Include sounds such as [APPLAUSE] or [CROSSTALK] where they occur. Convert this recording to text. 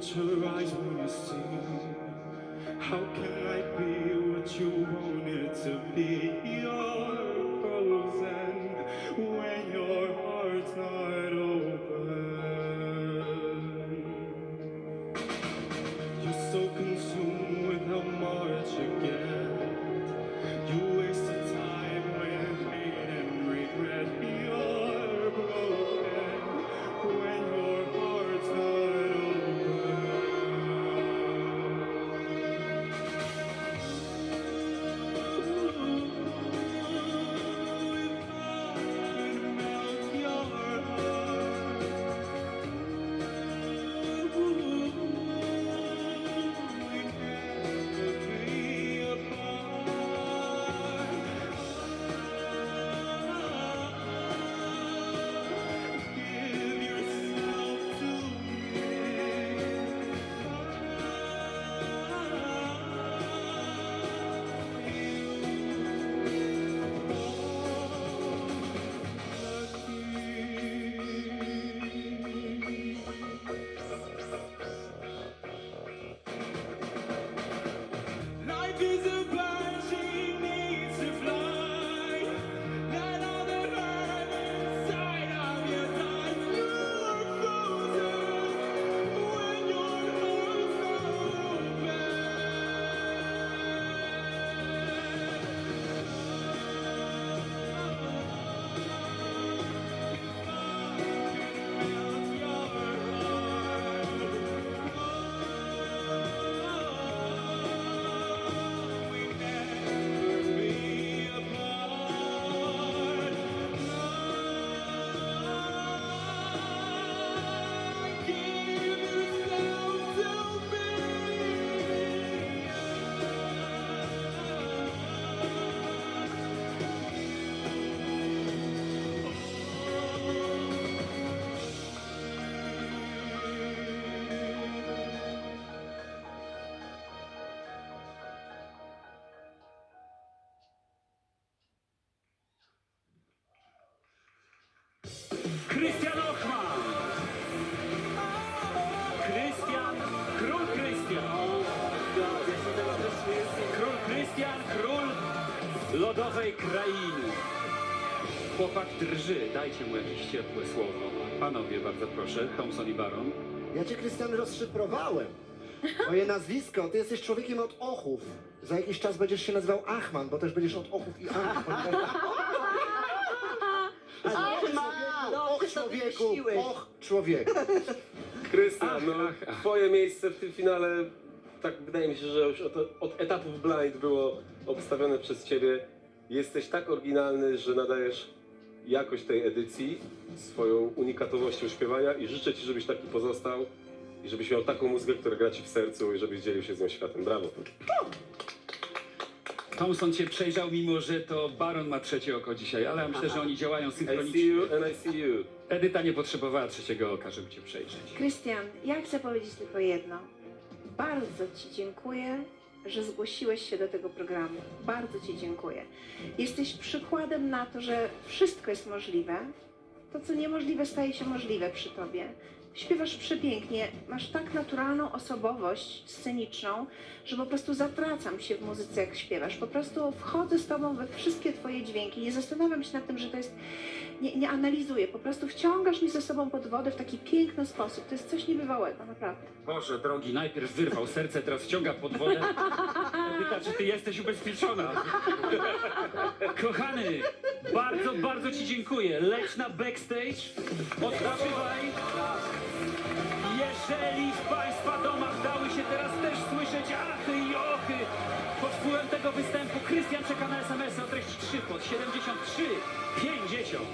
close your eyes when you sing. How can I be what you wanted to be? Herkese lodowej krainy. Chłopak drży, dajcie mu jakieś ciepłe słowo. Panowie, bardzo proszę, Thompson i Baron. Ja cię, Krystian, rozszyfrowałem. [LAUGHS] Moje nazwisko, ty jesteś człowiekiem od ochów. Za jakiś czas będziesz się nazywał Achman, bo też będziesz od ochów i Achman. [LAUGHS] Achman! Och Dobrze to człowieku, och człowieku. Krystian, no, twoje miejsce w tym finale, tak wydaje mi się, że już od, od etapów blind było obstawione przez ciebie. Jesteś tak oryginalny, że nadajesz jakość tej edycji swoją unikatowością śpiewania i życzę ci, żebyś taki pozostał i żebyś miał taką muzykę, która gra ci w sercu i żebyś dzielił się z nią światem. Brawo. Thompson cię przejrzał, mimo że to Baron ma trzecie oko dzisiaj, ale ja myślę, że oni działają I see synchronicznie. you and I see you. Edyta nie potrzebowała trzeciego oka, żeby cię przejrzeć. Krystian, ja chcę powiedzieć tylko jedno. Bardzo Ci dziękuję, że zgłosiłeś się do tego programu. Bardzo Ci dziękuję. Jesteś przykładem na to, że wszystko jest możliwe. To, co niemożliwe, staje się możliwe przy Tobie. Śpiewasz przepięknie, masz tak naturalną osobowość sceniczną, że po prostu zatracam się w muzyce, jak śpiewasz. Po prostu wchodzę z Tobą we wszystkie Twoje dźwięki. Nie zastanawiam się nad tym, że to jest nie, nie analizuję, po prostu wciągasz mnie ze sobą pod wodę w taki piękny sposób. To jest coś niebywałego, naprawdę. Boże drogi, najpierw wyrwał serce, teraz wciąga pod wodę. Edyta, czy ty jesteś ubezpieczona? [LAUGHS] Kochany, bardzo, bardzo ci dziękuję. Leć na backstage, odpoczywaj. Jeżeli w Państwa domach dały się teraz też słyszeć achy i ochy pod wpływem tego występu, Krystian czeka na SMS o treści 3 pod 73 50.